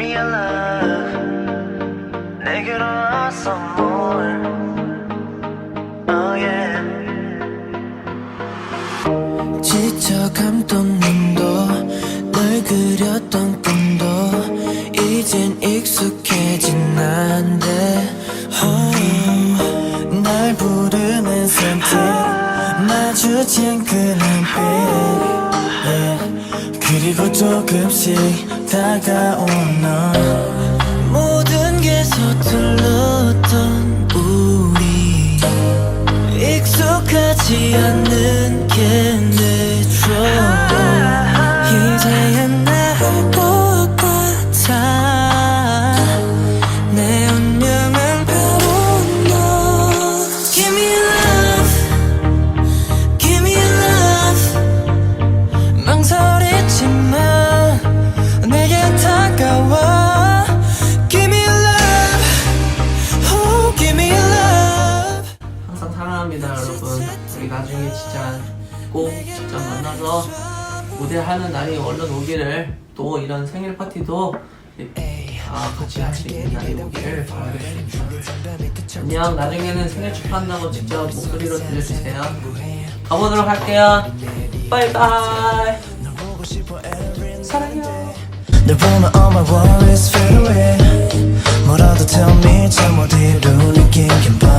me your love. 내게로 와서 more Oh yeah. 지쳐 감던 눈도 널 그렸던 꿈도 이젠 익숙해진 난데. Oh, 날 부르는 선택 마주친 그 눈빛. yeah. 그리고 조금씩 다가온 너. 모든 게 서툴렀던 우리. 익숙하지 않는 게내 trouble 이제야 나것 같 항상 사랑합니다 여러분. 우리 나중에 진짜 꼭 진짜 만나서 무대하는 날이 얼른 오기를 또 이런 생일 파티도 다 같이 할 수 있는 날이 오기를 바라겠습니다. 안녕. 나중에는 생일 축하한다고 직접 목소리로 들려주세요. 가보도록 할게요. 바이바이. 사랑해요. 널 보면 all my worries fade away. 뭐라도 tell me 잠못 이룬 느낀 김밥